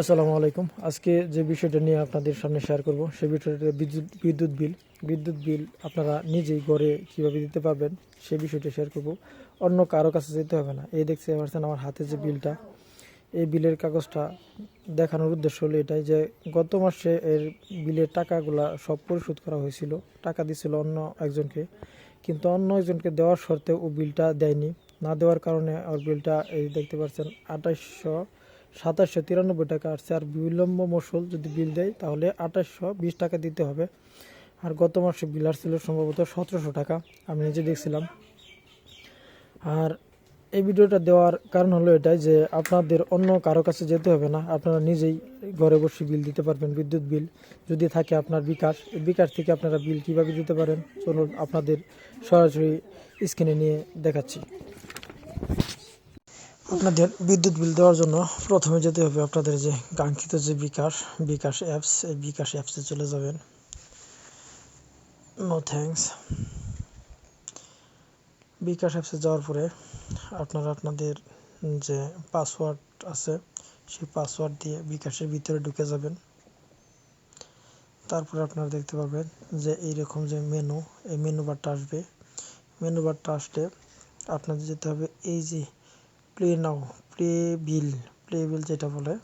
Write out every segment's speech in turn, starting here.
আসসালামু আলাইকুম। আজকে যে বিষয়টা নিয়ে আপনাদের সামনে শেয়ার করব, সে বিষয়টা বিদ্যুৎ বিদ্যুৎ বিল। বিদ্যুৎ বিল আপনারা নিজেই ঘরে কীভাবে দিতে পারবেন, সে বিষয়টা শেয়ার করব। অন্য কারও কাছে যেতে হবে না। এই দেখতে পাচ্ছেন আমার হাতে যে বিলটা, এই বিলের কাগজটা দেখানোর উদ্দেশ্য হলো এটাই যে, গত মাসে এর বিলের টাকাগুলা সব পরিশোধ করা হয়েছিল, টাকা দিছিল অন্য একজনকে। কিন্তু অন্য একজনকে দেওয়ার শর্তে ও বিলটা দেয়নি। না দেওয়ার কারণে ওর বিলটা এই দেখতে পাচ্ছেন আঠাশশো সাতাশশো তিরানব্বই টাকা আসছে। আর বিলম্ব মসুল যদি বিল দেয়, তাহলে আঠাশশো বিশ টাকা দিতে হবে। আর গত মাসে বিল আসছিল সম্ভবত সতেরোশো টাকা, আমি নিজে দেখছিলাম। আর এই ভিডিওটা দেওয়ার কারণ হলো এটাই যে, আপনাদের অন্য কারও কাছে যেতে হবে না। আপনারা নিজেই ঘরে বসে বিল দিতে পারবেন, বিদ্যুৎ বিল। যদি থাকে আপনার বিকাশ, এই বিকাশ থেকে আপনারা বিল কীভাবে দিতে পারেন? চলুন আপনাদের সরাসরি স্ক্রিনে নিয়ে দেখাচ্ছি। আপনাদের বিদ্যুৎ বিল দেওয়ার জন্য প্রথমে যেতে হবে আপনাদের যে কাঙ্ক্ষিত যে বিকাশ বিকাশ অ্যাপস এই বিকাশ অ্যাপসে চলে যাবেন। নো থ্যাঙ্কস বিকাশ অ্যাপসে যাওয়ার পরে আপনারা আপনাদের যে পাসওয়ার্ড আছে, সেই পাসওয়ার্ড দিয়ে বিকাশের ভিতরে ঢুকে যাবেন। তারপরে আপনারা দেখতে পাবেন যে এইরকম যে মেনু এই মেনু বারটা আসবে। মেনু বারটা আসলে আপনাদের যেতে হবে এই যে play now play bill play bill যেটা বলে,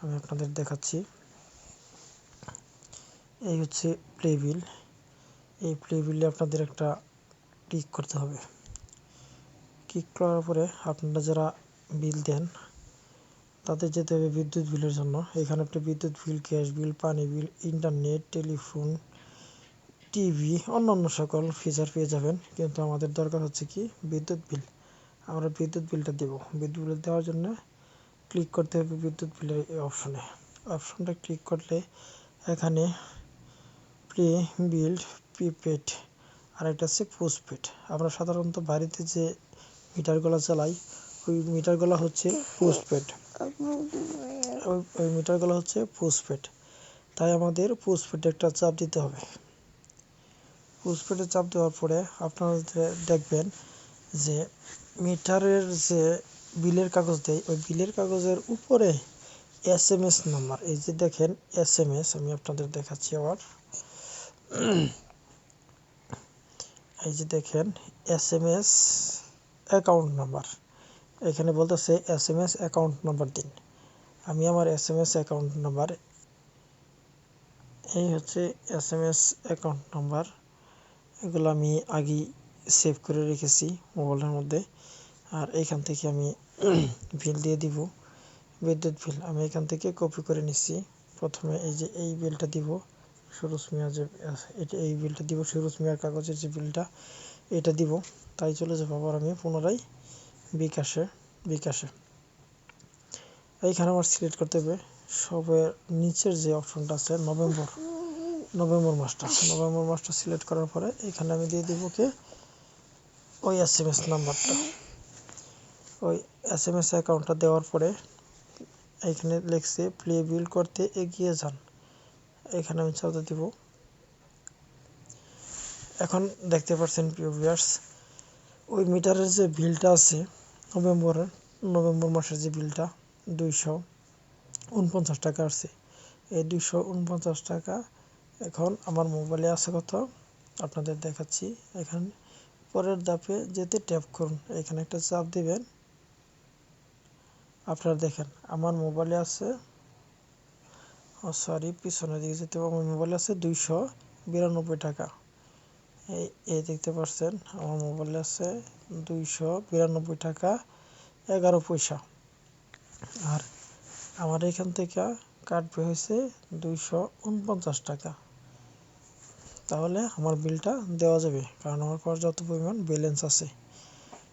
আমি আপনাদের দেখাচ্ছি। এই হচ্ছে প্লে বিল এই প্লে বিলে আপনাদের একটা ক্লিক করতে হবে। ক্লিক করার পরে আপনারা যারা বিল দেন, তাদের যেতে হবে বিদ্যুৎ বিলের জন্য। এখানে আপনি বিদ্যুৎ বিল গ্যাস বিল পানি বিল ইন্টারনেট টেলিফোন টিভি অন্যান্য সকল ফিচার পেয়ে যাবেন। কিন্তু আমাদের দরকার হচ্ছে কি? বিদ্যুৎ বিল আমরা বিদ্যুৎ বিলটা দেব। বিদ্যুৎ বিল দেওয়ার জন্য ক্লিক করতে হবে বিদ্যুৎ বিলের অপশনে অপশনটা ক্লিক করলে এখানে প্রি বিল্ড প্রিপেড আর একটা হচ্ছে পোস্টপেড আমরা সাধারণত বাড়িতে যে মিটারগুলো চালাই, ওই মিটারগুলো হচ্ছে পোস্টপেড ওই মিটারগুলো হচ্ছে পোস্টপেড তাই আমাদের পোস্টপেডে একটা চাপ দিতে হবে। পোস্টপেডে চাপ দেওয়ার পরে আপনারা দেখবেন যে মিটারের যে বিলের কাগজ দেয়, ওই বিলের কাগজের উপরে এস এম এস নাম্বার। এই যে দেখেন, এস এম এস, আমি আপনাদের দেখাচ্ছি আবার। এই যে দেখেন, S M S account number এখানে বলতেছে S M S account number দিন। আমি আমার S M S account number এই হচ্ছে S M S account number এগুলো আমি আগেই সেভ করে রেখেছি মোবাইলের মধ্যে। আর এখান থেকে আমি বিল দিয়ে দিব। বিদ্যুৎ বিল আমি এখান থেকে কপি করে নিচ্ছি। প্রথমে এই যে এই বিলটা দিব, সুরজ মিয়া যে, এটা এই বিলটা দিব, সুরজ মিয়ার কাগজের যে বিলটা এটা দিব। তাই চলে যাব আবার আমি পুনরায় বিকাশে বিকাশে। এইখানে আমার সিলেক্ট করতে হবে। সবের নিচের যে অপশনটা আছে, নভেম্বর নভেম্বর মাসটা। নভেম্বর মাসটা সিলেক্ট করার পরে এখানে আমি দিয়ে দিব কে? ওই এস এম এস নাম্বারটা। ওই এস এম এস অ্যাকাউন্টটা দেওয়ার পরে এখানে লিখছে প্লে বিল করতে এগিয়ে যান। এখানে আমি চাপতে দিব। এখন দেখতে পাচ্ছেন প্রিয় ভিউয়ার্স ওই মিটারের যে বিলটা আছে, নভেম্বরের, নভেম্বর মাসের যে বিলটা, দুইশো উনপঞ্চাশ টাকা আসছে। এই দুইশো উনপঞ্চাশ টাকা এখন আমার মোবাইলে আছে কত? আপনাদের দেখাচ্ছি। এখানে পরের ধাপে যেতে ট্যাপ করুন। এখানে একটা চাপ দিবেন। আপনারা দেখেন, আমার মোবাইলে আছে, ও সরি, পিছনের দিকে যেতে আমার মোবাইলে আছে দুইশো বিরানব্বই টাকা। এই এই দেখতে পাচ্ছেন, আমার মোবাইলে আছে দুইশো বিরানব্বই টাকা, এগারো পয়সা। আর আমার এখান থেকে কাটবে হয়েছে দুইশো উনপঞ্চাশ টাকা। তাহলে আমার বিলটা দেওয়া যাবে। কারণ আমার পর্যাপ্ত পরিমাণ ব্যালেন্স আছে।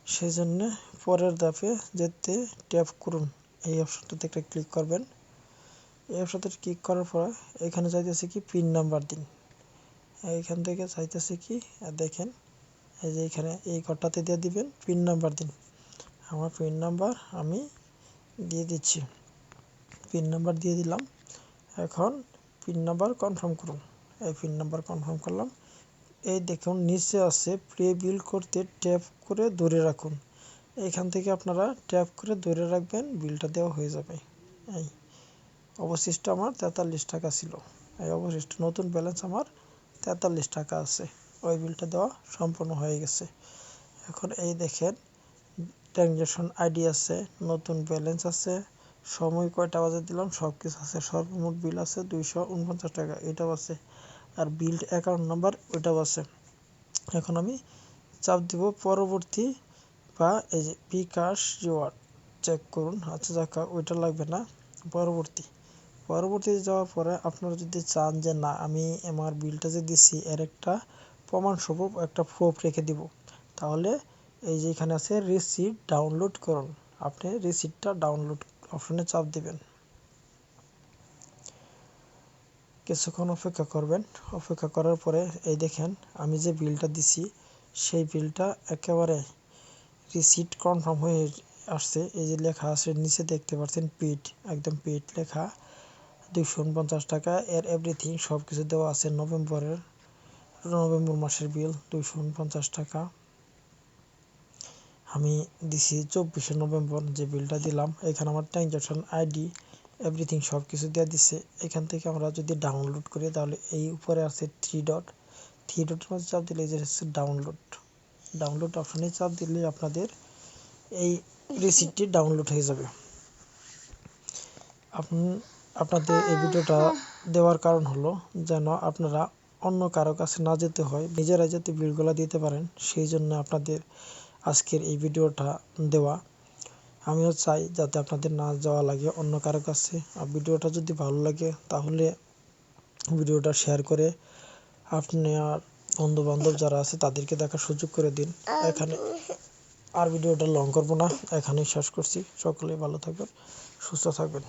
সেই জন্যে পরের ধাপে যেতে ট্যাপ করুন। এই অপশনটাতে একটা ক্লিক করবেন। এই অপশনটাতে ক্লিক করার পর এখানে চাইতেছে কি পিন নাম্বার দিন। এইখান থেকে চাইতেছে কি দেখেন, এই যে এখানে এই ঘরটাতে দিয়ে দিবেন পিন নাম্বার দিন। আমার পিন নাম্বার আমি দিয়ে দিচ্ছি। পিন নাম্বার দিয়ে দিলাম। এখন পিন নাম্বার কনফার্ম করুন। পিন নাম্বার কনফার্ম করলাম। এই দেখুন, নিচে আছে প্লে বিল করতে ট্যাপ করে ধরে রাখুন। এখান থেকে আপনারা ট্যাপ করে ধরে রাখবেন বিলটা দেওয়া হয়ে যাবে। এই অবশিষ্ট আমার তেতাল্লিশ টাকা ছিল। এই অবশিষ্ট নতুন ব্যালেন্স আমার তেতাল্লিশ টাকা আছে। ওই বিলটা দেওয়া সম্পূর্ণ হয়ে গেছে। এখন এই দেখেন ট্রানজ্যাকশন আইডি আছে, নতুন ব্যালেন্স আছে, সময় কয়টা বাজে দিলাম সব কিছু আছে, সর্বমোট বিল আছে দুইশো উনপঞ্চাশ টাকা, এটাও আছে। আর বিল অ্যাকাউন্ট নাম্বার ওইটাও আছে। এখন আমি চাপ দিব পরবর্তী বা এই যে বিকাশ রিওয়ার্ড চেক করুন। আচ্ছা যাকা ওইটা লাগবে না। পরবর্তী পরবর্তীতে যাওয়ার পরে আপনারা যদি চান যে না, আমি আমার বিলটা যে দিছি, এর একটা প্রমাণস্বরূপ একটা প্রুফ রেখে দিব, তাহলে এই যে এখানে আছে রিসিট ডাউনলোড করুন। আপনি রিসিটটা ডাউনলোড অপশনে চাপ দিবেন। কিছুক্ষণ অপেক্ষা করবেন। অপেক্ষা করার পরে, এই দেখেন, আমি যে বিলটা দিছি, সেই বিলটা একেবারে রিসিট কনফার্ম হয়ে আসছে। এই যে লেখা আছে, নিচে দেখতে পাচ্ছেন পিট একদম পিট লেখা। দুইশো উনপঞ্চাশ টাকা, এর এভরিথিং সব কিছু দেওয়া আছে নভেম্বরের, নভেম্বর মাসের বিল দুইশো উনপঞ্চাশ টাকা। আমি দিছি চব্বিশে নভেম্বর যে বিলটা দিলাম। এখানে আমার ট্রানজ্যাকশন আইডি এভরিথিং সব কিছু দেওয়া দিছে। এখান থেকে আমরা যদি ডাউনলোড করি, তাহলে এই উপরে আছে থ্রি ডট থ্রি ডটের মধ্যে চাপ দিলে যে হচ্ছে ডাউনলোড ডাউনলোড অপশনে চাপ দিলে আপনাদের এই রিসিপ্টটি ডাউনলোড হয়ে যাবে। আপনি, আপনাদের এই ভিডিওটা দেওয়ার কারণ হলো যেন আপনারা অন্য কারও কাছে না যেতে হয়, নিজেরাই যাতে বিলগুলো দিতে পারেন। সেই জন্য আপনাদের আজকের এই ভিডিওটা দেওয়া। আমিও চাই যাতে আপনাদের না যাওয়া লাগে, অন্য কারও কাছে। আর ভিডিওটা যদি ভালো লাগে, তাহলে ভিডিওটা শেয়ার করে আপনার বন্ধু বান্ধব যারা আছে, তাদেরকে দেখার সুযোগ করে দিন। এখানে আর ভিডিওটা লং করব না, এখানেই শেষ করছি। সকলেই ভালো থাকবেন, সুস্থ থাকবেন।